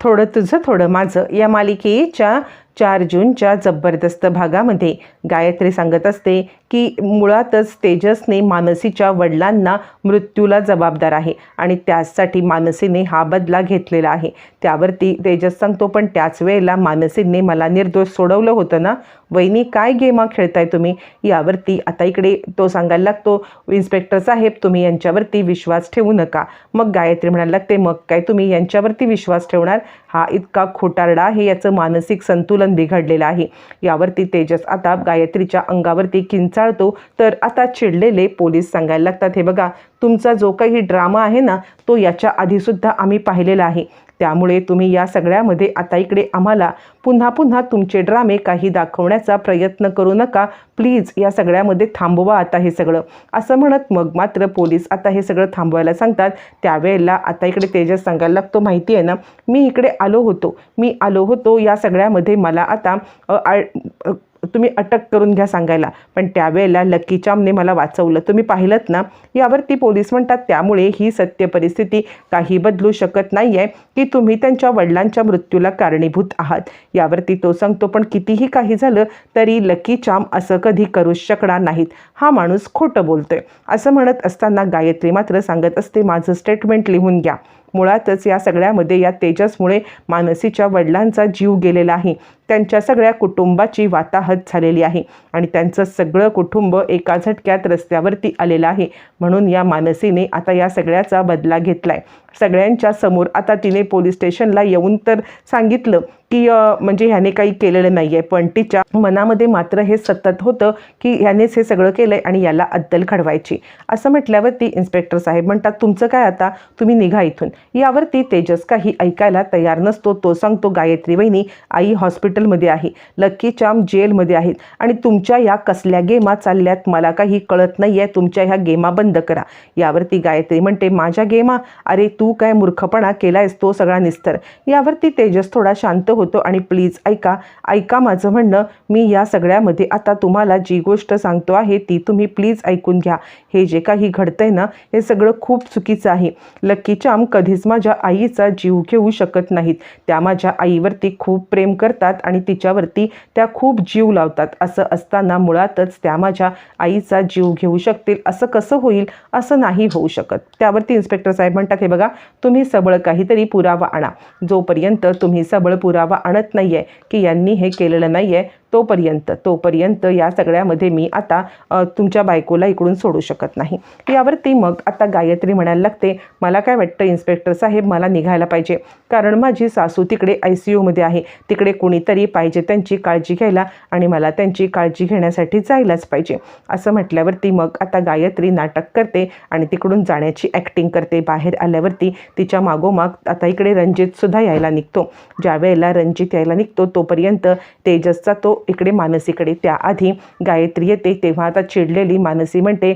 थोडं तुझं थोडं माझं. या मालिकेच्या चार जूनच्या जबरदस्त भागामध्ये गायत्री सांगत असते की मुळातच तेजसने मानसीच्या वडिलांना मृत्यूला जबाबदार आहे आणि त्यासाठी मानसीने हा बदला घेतलेला आहे. त्यावरती तेजस सांगतो पण त्याच वेळेला मानसीने मला निर्दोष सोडवलं होतं ना? वहिनी काय गेमा खेळताय तुम्ही? यावरती आता इकडे तो सांगायला लागतो इन्स्पेक्टर साहेब तुम्ही यांच्यावरती विश्वास ठेवू नका. मग गायत्री म्हणायला लागते मग काय तुम्ही यांच्यावरती विश्वास ठेवणार? हा इतका खोटारडा आहे याचं मानसिक संतुलन बिघडलेलं आहे. यावरती तेजस आता गायत्रीच्या अंगावरती किंचाळतो तर आता चिडलेले पोलीस सांगायला लागतात. हे बघा तुमचा जो काही ड्रामा आहे ना तो याच्या आधीसुद्धा आम्ही पाहिलेला आहे. त्यामुळे तुम्ही या सगळ्यामध्ये आता इकडे आम्हाला पुन्हा पुन्हा तुमचे ड्रामे काही दाखवण्याचा प्रयत्न करू नका. प्लीज या सगळ्यामध्ये थांबवा आता हे सगळं. असं म्हणत मग मात्र पोलीस आता हे सगळं थांबवायला सांगतात. त्यावेळेला आता इकडे तेजस सांगायला लागतो माहिती आहे ना मी इकडे आलो होतो. मी आलो होतो या सगळ्यामध्ये मला आता आ- तुम्ही अटक करून घ्या सांगायला. पण त्यावेळेला लकी चामने मला वाचवलं. तुम्ही पाहिलं ना? यावरती पोलीस म्हणतात त्यामुळे ही सत्य परिस्थिती काही बदलू शकत नाही आहे की तुम्ही त्यांच्या वडिलांच्या मृत्यूला कारणीभूत आहात. यावरती तो सांगतो पण कितीही काही झालं तरी लकी चाम असं कधी करूच शकणार नाहीत. हा माणूस खोटं बोलतोय. असं म्हणत असताना गायत्री मात्र सांगत असते माझं स्टेटमेंट लिहून घ्या. मुळातच या सगळ्यामध्ये या तेजसमुळे मानसीच्या वडिलांचा जीव गेलेला आहे. त्यांच्या सगळ्या कुटुंबाची वाताहत झालेली आहे आणि त्यांचं सगळं कुटुंब एका झटक्यात रस्त्यावरती आलेलं आहे. म्हणून या मानसीने आता या सगळ्याचा बदला घेतला आहे सगळ्यांच्या समोर आता तिने पोलीस स्टेशनला येऊन तर सांगितलं की म्हणजे ह्याने काही केलेलं नाही आहे पण तिच्या मनामध्ये मात्र हे सतत होतं की ह्यानेच हे सगळं केलं आहे आणि याला अद्दल घडवायची. असं म्हटल्यावरती इन्स्पेक्टर साहेब म्हणतात तुमचं काय आता? तुम्ही निघा इथून. यावरती तेजस काही ऐकायला तयार नसतो. तो सांगतो गायत्री वहिनी आई हॉस्पिटलमध्ये आहे. लक्की चाम जेलमध्ये आहेत. आणि तुमच्या या कसल्या गेमा चालल्यात? मला काही कळत नाही आहे तुमच्या ह्या गेमा बंद करा. यावरती गायत्री म्हणते माझ्या गेमा? अरे तू काय मूर्खपणा केला आहेस तो सगळा निस्तर. यावरती तेजस थोडा शांत होतो. आणि प्लीज ऐका ऐका माझं म्हणणं. मी या सगळ्यामध्ये आता तुम्हाला जी गोष्ट सांगतो आहे ती तुम्ही प्लीज ऐकून घ्या. हे जे काही घडतंय ना हे सगळं खूप चुकीचं आहे. लक्की चाम कधीच माझ्या आईचा जीव घेऊ शकत नाहीत. त्या माझ्या आईवरती खूप प्रेम करतात आणि तिच्यावरती त्या खूप जीव लावतात. असं असताना मुळातच त्या माझ्या आईचा जीव घेऊ शकतील. असं कसं होईल? असं नाही होऊ शकत. त्यावरती इन्स्पेक्टर साहेब म्हणतात हे बघा तुम्ही सबळ काहीतरी पुरावा आणा. जोपर्यंत तुम्ही सबळ पुरावा आणत नाही आहे की यांनी हे केलेलं नाही आहे तोपर्यंत तोपर्यंत या सगळ्यामध्ये मी आता तुमच्या बायकोला इकडून सोडू शकत नाही. यावरती मग आता गायत्री म्हणायला लागते मला काय वाटतं इन्स्पेक्टर साहेब मला निघायला पाहिजे. कारण माझी सासू तिकडे आय सी यूमध्ये आहे. तिकडे कोणीतरी पाहिजे त्यांची काळजी घ्यायला आणि मला त्यांची काळजी घेण्यासाठी जायलाच पाहिजे. असं म्हटल्यावरती मग आता गायत्री नाटक करते आणि तिकडून जाण्याची ॲक्टिंग करते. बाहेर आल्यावरती तिच्या मागोमाग आता इकडे रणजितसुद्धा यायला निघतो. ज्या वेळेला रणजित यायला निघतो तोपर्यंत तेजसचा तो इकडे मानसीकडे. त्याआधी गायत्री येते तेव्हा आता चिडलेली मानसी म्हणते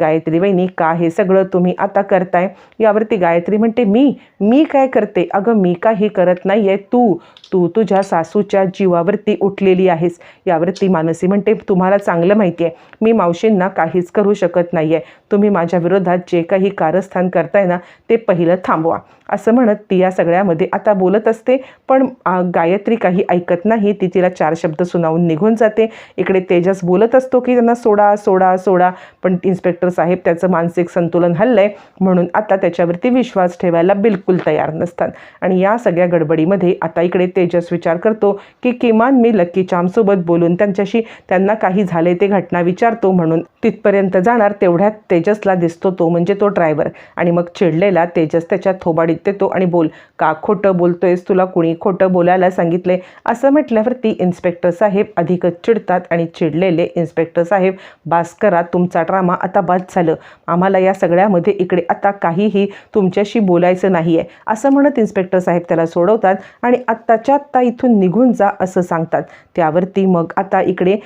गायत्री वहिनी का हे सगळं तुम्ही आता करताय? यावरती गायत्री म्हणते मी मी काय करते? अगं मी काही करत नाही आहे तू तू तुझ्या सासूच्या जीवावरती उठलेली आहेस. यावरती मानसी म्हणते तुम्हाला चांगलं माहिती आहे मी मावशींना काहीच करू शकत नाही आहे तुम्ही माझ्या विरोधात जे काही कारस्थान करताय ना ते पहिलं थांबवा. असं म्हणत ती या सगळ्यामध्ये आता बोलत असते पण गायत्री काही ऐकत नाही. ती तिला चार शब्द सुनावून निघून जाते. इकडे तेजस बोलत असतो की त्यांना सोडा सोडा सोडा. पण इन्स्पेक्टर साहेब त्याचं मानसिक संतुलन हल्लंय. म्हणून आता त्याच्यावरती विश्वास ठेवायला बिलकुल तयार नसतात. आणि या सगळ्या गडबडीमध्ये आता इकडे ते तेजस विचार करतो की किमान मी लक्की चामसोबत बोलून त्यांच्याशी त्यांना काही झाले ते घटना विचारतो म्हणून. तिथपर्यंत जाणार तेवढ्यात तेजसला दिसतो तो म्हणजे तो ड्रायव्हर आणि मग चिडलेला तेजस त्याच्या थोबाडीत देतो आणि बोल का खोटं बोलतोयस तुला? कुणी खोटं बोलायला सांगितले? असं म्हटल्यावरती इन्स्पेक्टर साहेब अधिकच चिडतात आणि चिडलेले इन्स्पेक्टर साहेब बास करा तुमचा ड्रामा आता बाद झालं. आम्हाला या सगळ्यामध्ये इकडे आता काहीही तुमच्याशी बोलायचं नाही आहे असं म्हणत इन्स्पेक्टर साहेब त्याला सोडवतात आणि आत्ता आत्ता इथून निघून जा असं सांगतात. त्यावरती मग आता इकडे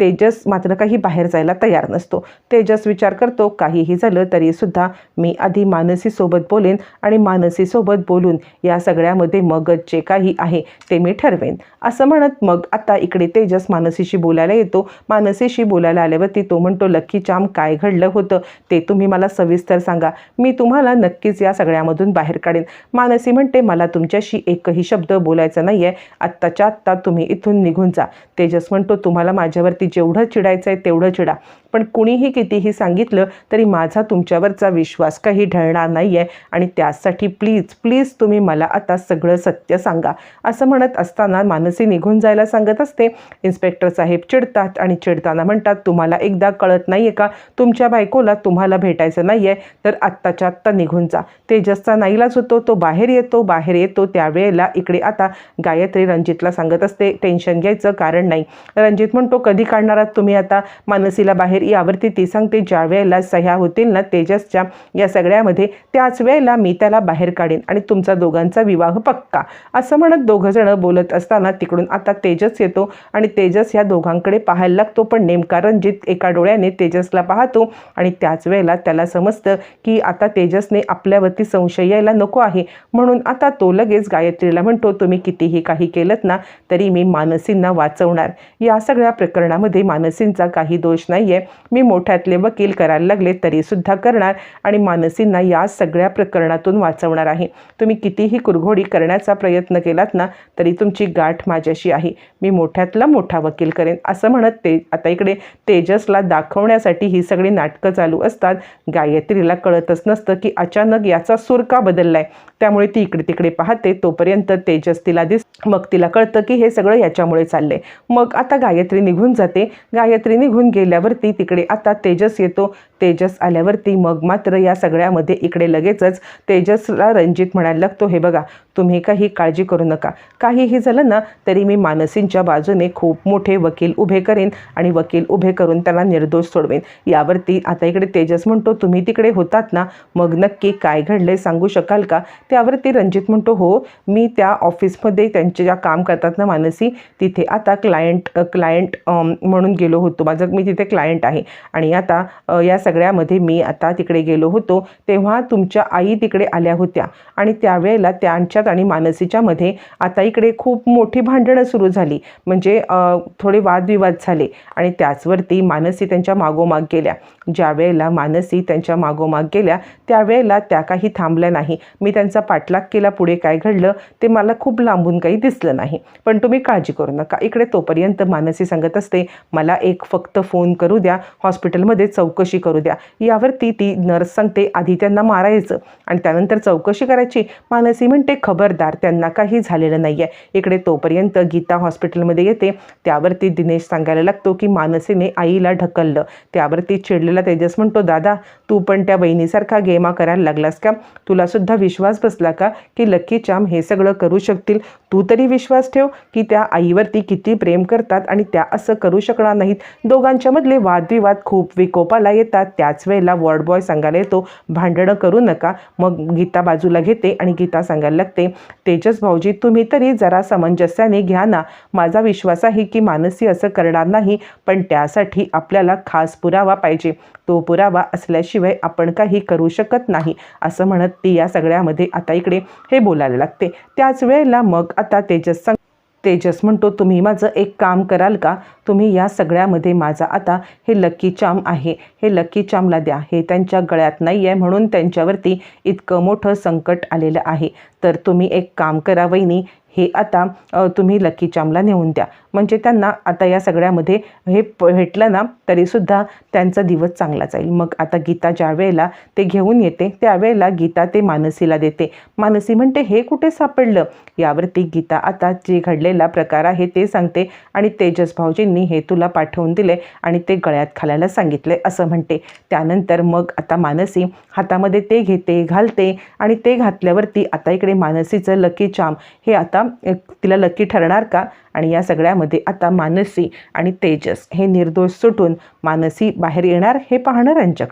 तेजस मात्र काही बाहेर जायला तयार नसतो. तेजस विचार करतो काहीही झालं तरीसुद्धा मी आधी मानसीसोबत बोलेन आणि मानसीसोबत बोलून या सगळ्यामध्ये मगच जे काही आहे ते मी ठरवेन. असं म्हणत मग आता इकडे तेजस मानसीशी बोलायला येतो. मानसीशी बोलायला आल्यावरती तो म्हणतो लक्की चाम काय घडलं होतं? ते तुम्ही मला सविस्तर सांगा. मी तुम्हाला नक्कीच या सगळ्यामधून बाहेर काढेन. मानसी म्हणते मला तुमच्याशी एकही शब्द बोलायचा नाही आहे आत्ताच्या आत्ता तुम्ही इथून निघून जा. तेजस म्हणतो तुम्हाला माझ्यावरती जेवढं चिडायचं आहे तेवढं चिडा. पण कुणीही कितीही सांगितलं तरी माझा तुमच्यावरचा विश्वास काही ढळणार नाही आहे आणि त्यासाठी प्लीज प्लीज तुम्ही मला आता सगळं सत्य सांगा. असं म्हणत असताना मानसी निघून जायला सांगत असते. इन्स्पेक्टर साहेब चिडतात आणि चिडताना म्हणतात तुम्हाला एकदा कळत नाही आहे का? तुमच्या बायकोला तुम्हाला भेटायचं नाही आहे तर आत्ताच्या आत्ता निघून जा. तेजसचा नाईलाज होतो तो बाहेर येतो. बाहेर येतो त्यावेळेला इकडे आता गायत्री रणजितला सांगत असते टेन्शन घ्यायचं कारण नाही. रणजित म्हणतो कधी काढणार आहात तुम्ही आता? मानसीला बाहेर यावरती ती सांगते ज्या वेळेला सह्या होतील ना तेजसच्या या सगळ्यामध्ये त्याच वेळेला मी त्याला बाहेर काढेन आणि तुमचा दोघांचा विवाह पक्का. असं म्हणत दोघंजणं बोलत असताना तिकडून आता तेजस येतो आणि तेजस ह्या दोघांकडे पाहायला लागतो. पण नेमका रणजित एका डोळ्याने तेजसला पाहतो आणि त्याच वेळेला त्याला समजतं की आता तेजसने आपल्यावरती संशय यायला नको आहे. म्हणून आता तो लगेच गायत्रीला म्हणतो तुम्ही कितीही काही केलं ना तरी मी मानसींना वाचवणार. या सगळ्या प्रकरणामध्ये मानसींचा काही दोष नाही आहे मी मोठ्यातले वकील करायला लागले तरीसुद्धा करणार आणि मानसींना या सगळ्या प्रकरणातून वाचवणार आहे. तुम्ही कितीही कुरघोडी करण्याचा प्रयत्न केलात ना तरी तुमची गाठ माझ्याशी आहे. मी मोठ्यातला मोठा वकील करेन असं म्हणत ते आता इकडे तेजसला दाखवण्यासाठी ही सगळी नाटकं चालू असतात. गायत्रीला कळतच नसतं की अचानक याचा सूर का बदललाय. त्यामुळे ती इकडे तिकडे पाहते तोपर्यंत तेजस तिला दिस मग तिला कळतं की हे सगळं याच्यामुळे चाललंय. मग आता गायत्री निघून जाते. गायत्री निघून गेल्यावरती तिकडे. आता तेजस येतो. तेजस आल्यावरती मग मात्र या सगळ्यामध्ये इकडे लगेचच तेजसला रणजित म्हणायला लागतो हे बघा तुम्ही काही काळजी करू नका. काहीही झालं ना तरी मी मानसींच्या बाजूने खूप मोठे वकील उभे करेन आणि वकील उभे करून त्याला निर्दोष सोडवेन. यावरती आता इकडे तेजस म्हणतो तुम्ही तिकडे होतात ना मग नक्की काय घडले सांगू शकाल का? त्यावरती रणजित म्हणतो हो मी त्या ऑफिसमध्ये त्यांचे ज्या काम करतात ना मानसी तिथे आता क्लायंट क्लायंट म्हणून गेलो होतो. माझं मी तिथे क्लायंट आहे. आणि आता या सगळ्यामध्ये मी आता तिकडे गेलो होतो तेव्हा तुमच्या आई तिकडे आल्या होत्या. आणि त्यावेळेला त्यांच्यात आणि मानसीच्यामध्ये आता इकडे खूप मोठी भांडणं सुरू झाली. म्हणजे थोडे वादविवाद झाले. आणि त्याचवरती मानसी त्यांच्या मागोमाग गेल्या. ज्या वेळेला मानसी त्यांच्या मागोमाग गेल्या त्यावेळेला त्या काही थांबल्या नाही. मी त्यांचा पाठलाग केला पुढे काय घडलं ते मला खूप लांबून काही दिसलं नाही. पण तुम्ही काळजी करू नका. इकडे तोपर्यंत मानसी सांगत असते मला एक फक्त फोन करू द्या हॉस्पिटलमध्ये चौकशी करू द्या. यावरती ती नर्स सांगते आधी त्यांना मारायचं आणि त्यानंतर चौकशी करायची. मानसी म्हणते खबरदार त्यांना काही झालेलं नाही आहे इकडे तोपर्यंत गीता हॉस्पिटलमध्ये येते. त्यावरती दिनेश सांगायला लागतो की मानसीने आईला ढकललं. त्यावरती चिडलेला तेजस म्हणतो दादा तू पण त्या बहिणीसारखा गेमा करायला लागलास का? तुलासुद्धा विश्वास बसला का की लक्की चाम हे सगळं करू शकतील? तू तरी विश्वास ठेव की त्या आईवरती किती प्रेम करतात आणि त्या असं करू शकणार नाहीत. दोघांच्यामधले वादविवाद खूप विकोपाला येतात. त्याच वेळेला वॉर्ड बॉय सांगायला येतो भांडणं करू नका. मग गीता बाजूला घेते आणि गीता सांगायला लागते तेजस भाऊजी तुम्ही तरी जरा सामंजस्याने घ्या ना. माझा विश्वास आहे की मानसी असं करणार नाही पण त्यासाठी आपल्याला खास पुरावा पाहिजे. तो पुरावा असल्याशिवाय आपण काही करू शकत नाही असं म्हणत ती या सगळ्यामध्ये आता इकडे हे बोलायला लागते. त्याच वेळेला मग आता तेजस सांग तेजस म्हणतो तुम्ही माझं एक काम कराल का? तुम्ही या सगळ्यामध्ये माझा आता हे लकी चाम आहे. हे लकी चामला द्या. हे त्यांच्या गळ्यात नाही आहे म्हणून त्यांच्यावरती इतकं मोठं संकट आलेलं आहे. तर तुम्ही एक काम करा वहिनी. हे आता तुम्ही लकी चामला नेऊन द्या. म्हणजे त्यांना आता या सगळ्यामध्ये हे प- भेटलं ना तरीसुद्धा त्यांचा दिवस चांगला जाईल. मग आता गीता ज्या वेळेला ते घेऊन येते त्यावेळेला गीता ते मानसीला देते. मानसी म्हणते हे कुठे सापडलं? यावरती गीता आता जे घडलेला प्रकार आहे ते सांगते आणि तेजस भाऊजींनी हे तुला पाठवून दिले आणि ते गळ्यात घालायला सांगितले असं म्हणते. त्यानंतर मग आता मानसी हातामध्ये ते घेते घालते आणि ते घातल्यावरती आता इकडे मानसीचं लकी चाम हे आता आता तिला लकी ठरणार का? आणि या सगळ्यामध्ये आता मानसी आणि तेजस हे निर्दोष सुटून मानसी बाहेर येणार हे पाहणं रंजक.